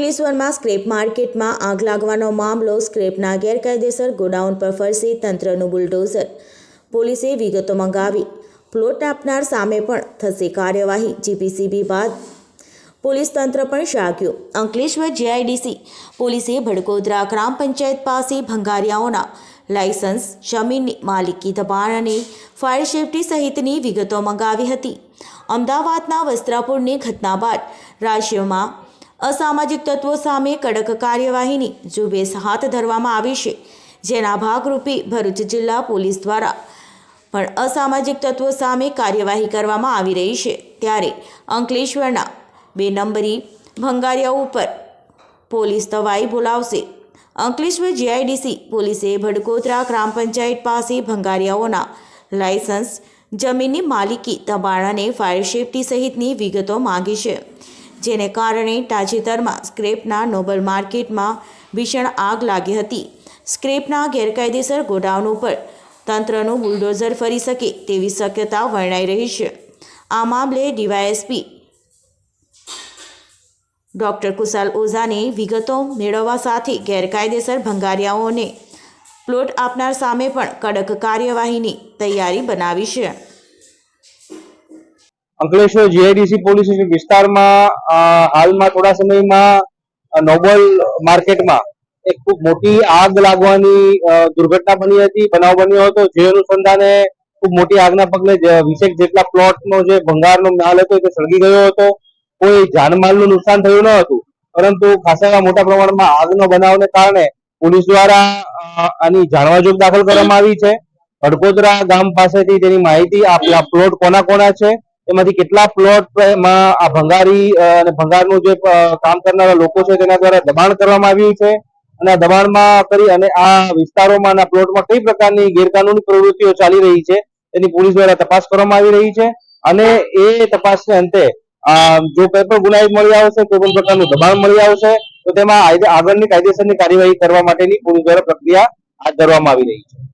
અંકલેશ્વરમાં સ્ક્રેપ માર્કેટમાં આગ લાગવાનો મામલો સ્ક્રેપના ગેરકાયદેસર ગોડાઉન પર ફરશે તંત્રનું બુલડોઝર. પોલીસે વિગતો મંગાવી. પ્લોટ આપનાર સામે પણ થશે કાર્યવાહી, જીપીસીબી બાદ. પોલીસ તંત્ર પણ શાક્યું અંકલેશ્વર જીઆઈડીસી પોલીસે ભડકોદરા ગ્રામ પંચાયત પાસે ભંગારિયાઓના લાયસન્સ, જમીનની માલિકી દબાણ અને ફાયર સેફટી સહિતની વિગતો મંગાવી હતી. અમદાવાદના વસ્ત્રાપુરની ઘટના બાદ રાજ્યમાં અસામાજિક તત્વો સામે કડક કાર્યવાહીની ઝુંબેશ હાથ ધરવામાં આવી છે, જેના ભાગરૂપે ભરૂચ જિલ્લા પોલીસ દ્વારા પણ અસામાજિક તત્વો સામે કાર્યવાહી કરવામાં આવી રહી છે. ત્યારે અંકલેશ્વરના બે નંબરી ભંગારિયા ઉપર પોલીસ તવાઈ બોલાવશે. અંકલેશ્વર જીઆઈડીસી પોલીસે ભડકોતરા ગ્રામ પંચાયત પાસે ભંગારિયાઓના લાયસન્સ, જમીનની માલિકી, દબાણ અને ફાયર સેફટી સહિતની વિગતો માંગી છે. જેને કારણે તાજેતરમાં સ્ક્રેપના નોબલ માર્કેટમાં ભીષણ આગ લાગી હતી. સ્ક્રેપના ગેરકાયદેસર ગોડાઉન ઉપર તંત્રનું બુલડોઝર ફરી શકે તેવી શક્યતા વર્ણાઈ રહી છે. આ મામલે ડીવાયએસપી ડૉક્ટર કુશાલ ઓઝાને વિગતો મેળવવા સાથે ગેરકાયદેસર ભંગારિયાઓને પ્લોટ આપનાર સામે પણ કડક કાર્યવાહીની તૈયારી બનાવી છે. અંકલેશ્વર જીઆઈડીસી પોલીસ સ્ટેશન વિસ્તારમાં હાલમાં થોડા સમયમાં નોબલ માર્કેટમાં એક ખૂબ મોટી આગ લાગવાની દુર્ઘટના બની હતી, બનાવ બન્યો હતો. જે અનુસંધાને ખૂબ મોટી આગના પગલે વીસેક જેટલા પ્લોટનો જે ભંગારનો માલ હતો તે સળગી ગયો હતો. કોઈ જાનમાલનું નુકસાન થયું ન હતું. પરંતુ ખાસા મોટા પ્રમાણમાં આગનો બનાવને કારણે પોલીસ દ્વારા આની જાણવાજોગ દાખલ કરવામાં આવી છે. હડકોદરા ગામ પાસેથી તેની માહિતી આ પ્લોટ કોના કોના છે? એમાંથી કેટલા પ્લોટમાં આ ભંગારી અને ભંગારનું જે કામ કરનારા લોકો છે તેના દ્વારા દબાણ કરવામાં આવ્યું છે? અને દબાણમાં કરી અને આ વિસ્તારોમાં અને પ્લોટમાં કઈ પ્રકારની ગેરકાનૂની પ્રવૃત્તિઓ ચાલી રહી છે? તેની પોલીસ દ્વારા તપાસ કરવામાં આવી રહી છે? અને એ તપાસને અંતે જો કોઈ પણ ગુનાહિત મળી આવશે, કોઈ પણ પ્રકારનું દબાણ મળી આવશે, તો તેમાં આગળની કાયદેસરની કાર્યવાહી કરવા માટેની પોલીસ દ્વારા પ્રક્રિયા હાથ ધરવામાં આવી રહી છે.